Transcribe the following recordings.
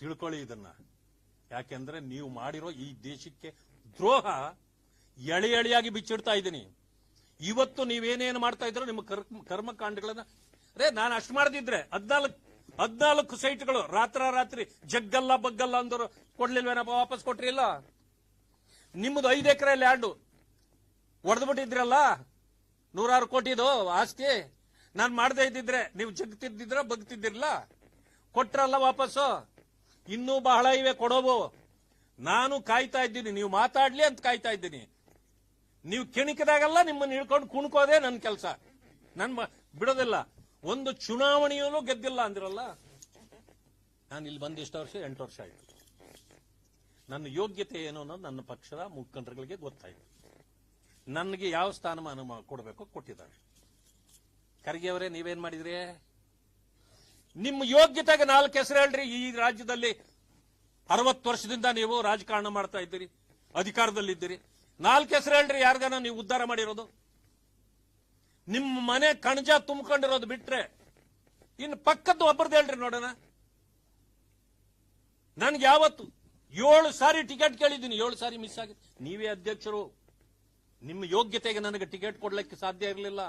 ತಿಳ್ಕೊಳ್ಳಿ ಇದನ್ನ. ಯಾಕೆಂದ್ರೆ ನೀವು ಮಾಡಿರೋ ಈ ದೇಶಕ್ಕೆ ದ್ರೋಹ ಎಳೆ ಎಳೆಯಾಗಿ ಬಿಚ್ಚಿಡ್ತಾ ಇದ್ದೀನಿ. ಇವತ್ತು ನೀವೇನೇನು ಮಾಡ್ತಾ ಇದ್ರು ನಿಮ್ಮ ಕರ್ಮ ಕರ್ಮಕಾಂಡಗಳನ್ನ ರೇ ನಾನು ಅಷ್ಟು ಮಾಡದಿದ್ರೆ ಹದ್ನಾಲ್ಕು ಹದ್ನಾಲ್ಕು ಸೈಟ್ಗಳು ರಾತ್ರ ರಾತ್ರಿ ಜಗ್ಗಲ್ಲ ಬಗ್ಗಲ್ಲ ಅಂದರು ಕೊಡ್ಲಿಲ್ವೇನಪ್ಪ ವಾಪಸ್ ಕೊಟ್ರಿಲ್ಲ? ನಿಮ್ಮದು ಐದು ಎಕರೆ ಲ್ಯಾಂಡು ಹೊಡೆದ್ಬಿಟ್ಟಿದ್ರಲ್ಲ ನೂರಾರು ಕೋಟಿದು ಆಸ್ತಿ? ನಾನು ಮಾಡದೇ ಇದ್ದಿದ್ರೆ ನೀವು ಜಗ್ತಿದ್ದಿದ್ರ ಬಗ್ತಿದ್ದಿರಲ್ಲ ಕೊಟ್ರಲ್ಲ ವಾಪಸ್ಸು? ಇನ್ನೂ ಬಹಳ ಇವೆ ಕೊಡೋವು ನಾನು ಕಾಯ್ತಾ ಇದ್ದೀನಿ, ನೀವು ಮಾತಾಡ್ಲಿ ಅಂತ ಕಾಯ್ತಾ ಇದ್ದೀನಿ. ನೀವು ಕೆಣಕದಾಗಲ್ಲ ನಿಮ್ಮನ್ನ ಹಿಡ್ಕೊಂಡು ಕುಣ್ಕೋದೆ ನನ್ನ ಕೆಲಸ. ನನ್ ಮ- ಬಿಡೋದಿಲ್ಲ. ಒಂದು ಚುನಾವಣೆಯಲ್ಲೂ ಗೆದ್ದಿಲ್ಲ ಅಂದಿರಲ್ಲ? ನಾನು ಇಲ್ಲಿ ಬಂದು ಇಷ್ಟು ವರ್ಷ, ಎಂಟು ವರ್ಷ ಆಯ್ತು. ನನ್ನ ಯೋಗ್ಯತೆ ಏನು ಅನ್ನೋದು ನನ್ನ ಪಕ್ಷದ ಮುಖಂಡರುಗಳಿಗೆ ಗೊತ್ತಾಯ್ತು. ನನಗೆ ಯಾವ ಸ್ಥಾನಮಾನ ಕೊಡಬೇಕು ಕೊಟ್ಟಿದ್ದಾರೆ. ಖರ್ಗೆ ಅವರೇ, ನೀವೇನ್ ಮಾಡಿದ್ರಿ? ನಿಮ್ಮ ಯೋಗ್ಯತೆಗೆ ನಾಲ್ಕು ಹೆಸರು ಹೇಳ್ರಿ. ಈ ರಾಜ್ಯದಲ್ಲಿ ಅರವತ್ತು ವರ್ಷದಿಂದ ನೀವು ರಾಜಕಾರಣ ಮಾಡ್ತಾ ಇದ್ದೀರಿ ಅಧಿಕಾರದಲ್ಲಿದ್ದೀರಿ ನಾಲ್ಕು ಹೆಸರು ಹೇಳ್ರಿ, ಯಾರಿಗಾನ ನೀವು ಉದ್ಧಾರ ಮಾಡಿರೋದು? ನಿಮ್ಮ ಮನೆ ಕಣಜ ತುಂಬಿಕೊಂಡಿರೋದು ಬಿಟ್ರೆ, ಇನ್ನು ಪಕ್ಕದ್ದು ಒಬ್ಬರದ್ದು ಹೇಳ್ರಿ ನೋಡೋಣ. ನನ್ಗೆ ಯಾವತ್ತು ಏಳು ಸಾರಿ ಟಿಕೆಟ್ ಕೇಳಿದ್ದೀನಿ, ಏಳು ಸಾರಿ ಮಿಸ್ ಆಗಿದೆ. ನೀವೇ ಅಧ್ಯಕ್ಷರು, ನಿಮ್ಮ ಯೋಗ್ಯತೆಗೆ ನನಗೆ ಟಿಕೆಟ್ ಕೊಡ್ಲಿಕ್ಕೆ ಸಾಧ್ಯ ಇರಲಿಲ್ಲ.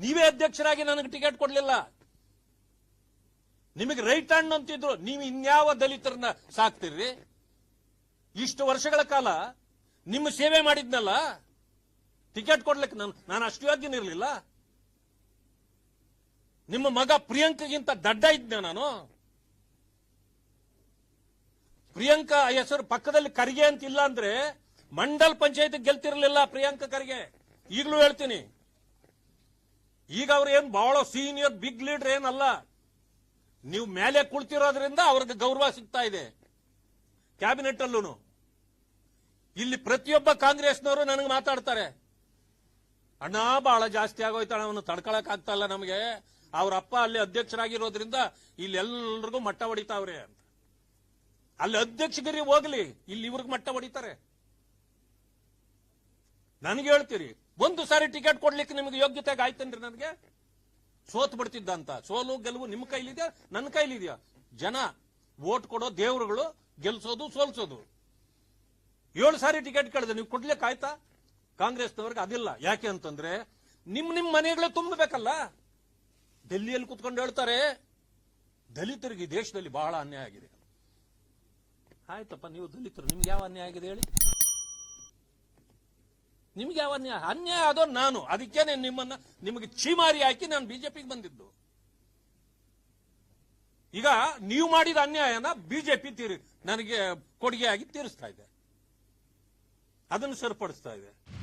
ನೀವೇ ಅಧ್ಯಕ್ಷರಾಗಿ ನನಗೆ ಟಿಕೆಟ್ ಕೊಡಲಿಲ್ಲ. ನಿಮಗೆ ರೈಟ್ ಹ್ಯಾಂಡ್ ಅಂತಿದ್ರು, ನೀವು ಇನ್ಯಾವ ದಲಿತರನ್ನ ಸಾಕ್ತಿರ್ರಿ ಇಷ್ಟು ವರ್ಷಗಳ ಕಾಲ ನಿಮ್ಮ ಸೇವೆ ಮಾಡಿದ್ನಲ್ಲ? ಟಿಕೆಟ್ ಕೊಡ್ಲಿಕ್ಕೆ ನಾನು ನಾನು ಅಷ್ಟು ಯೋಗ್ಯನಿರ್ಲಿಲ್ಲ ನಿಮ್ಮ ಮಗ ಪ್ರಿಯಾಂಕಗಿಂತ ದಡ್ಡ ಇದ್ದೆ ನಾನು? ಪ್ರಿಯಾಂಕಾ ಹೆಸರು ಪಕ್ಕದಲ್ಲಿ ಕರಿಗೆ ಅಂತ ಇಲ್ಲ ಅಂದ್ರೆ ಮಂಡಲ್ ಪಂಚಾಯತ್ ಗೆಲ್ತಿರ್ಲಿಲ್ಲ ಪ್ರಿಯಾಂಕಾ ಕರಿಗೆ. ಈಗಲೂ ಹೇಳ್ತೀನಿ. ಈಗ ಅವ್ರು ಏನ್ ಬಹಳ ಸೀನಿಯರ್ ಬಿಗ್ ಲೀಡರ್ ಏನಲ್ಲ. ನೀವು ಮೇಲೆ ಕುಳ್ತಿರೋದ್ರಿಂದ ಅವ್ರಿಗೆ ಗೌರವ ಸಿಗ್ತಾ ಇದೆ. ಕ್ಯಾಬಿನೆಟ್ ಅಲ್ಲೂ ಇಲ್ಲಿ ಪ್ರತಿಯೊಬ್ಬ ಕಾಂಗ್ರೆಸ್ನವರು ನನಗೆ ಮಾತಾಡ್ತಾರೆ. ಅಣ್ಣ ಬಹಳ ಜಾಸ್ತಿ ಆಗೋಯ್ತಾಳ ಅವನು ತಡ್ಕೊಳಕ್ ಆಗ್ತಾ ಇಲ್ಲ ನಮಗೆ. ಅವ್ರ ಅಪ್ಪ ಅಲ್ಲಿ ಅಧ್ಯಕ್ಷರಾಗಿರೋದ್ರಿಂದ ಇಲ್ಲಿ ಎಲ್ರಿಗೂ ಮಟ್ಟ ಹೊಡಿತಾವ್ರೆ ಅಂತ. ಅಲ್ಲಿ ಅಧ್ಯಕ್ಷಗಿರಿ ಹೋಗ್ಲಿ, ಇಲ್ಲಿ ಇವ್ರಿಗೆ ಮಟ್ಟ ಹೊಡಿತಾರೆ. ನನಗೆ ಹೇಳ್ತೀರಿ, ಒಂದು ಸಾರಿ ಟಿಕೆಟ್ ಕೊಡ್ಲಿಕ್ಕೆ ನಿಮಗೆ ಯೋಗ್ಯತೆ ಆಯ್ತನ್ರಿ ನನಗೆ? ಸೋತ್ ಬಿಡ್ತಿದ್ದ ಅಂತ ಸೋಲು, ಗೆಲುವು ನಿಮ್ಮ ಕೈಲಿದೆಯಾ? ನನ್ನ ಕೈಲಿದೆಯಾ? ಜನ ವೋಟ್ ಕೊಡೋ ದೇವರುಗಳು ಗೆಲ್ಸೋದು, ಸೋಲ್ಸೋದು. ಏಳು ಸಾರಿ ಟಿಕೆಟ್ ಕೇಳಿದೆ, ನೀವು ಕೊಡ್ಲಿಕ್ಕೆ ಆಯ್ತಾ? ಕಾಂಗ್ರೆಸ್ನವ್ರಿಗೆ ಅದಿಲ್ಲ. ಯಾಕೆ ಅಂತಂದ್ರೆ, ನಿಮ್ ನಿಮ್ ಮನೆಗಳೇ ತುಂಬಬೇಕಲ್ಲ? ಡೆಲ್ಲಿಯಲ್ಲಿ ಕುತ್ಕೊಂಡು ಹೇಳ್ತಾರೆ, ದಲಿತರಿಗೆ ದೇಶದಲ್ಲಿ ಬಹಳ ಅನ್ಯಾಯ ಆಗಿದೆ. ಆಯ್ತಪ್ಪ, ನೀವು ದಲಿತರು, ನಿಮ್ಗೆ ಯಾವ ಅನ್ಯಾಯ ಆಗಿದೆ ಹೇಳಿ? ನಿಮ್ಗೆ ಯಾವ ಅನ್ಯಾಯ ಆದೋ ನಾನು. ಅದಕ್ಕೇನೆ ನಿಮ್ಮನ್ನ ನಿಮಗೆ ಚೀಮಾರಿ ಹಾಕಿ ನಾನು ಬಿಜೆಪಿಗೆ ಬಂದಿದ್ದು. ಈಗ ನೀವು ಮಾಡಿದ ಅನ್ಯಾಯನ ಬಿಜೆಪಿ ತೀರಿ ನನಗೆ ಕೊಡುಗೆಯಾಗಿ ತೀರಿಸ್ತಾ ಇದೆ. ಅದನ್ನು ಸರಿಪಡಿಸ್ತಾ ಇದೆ.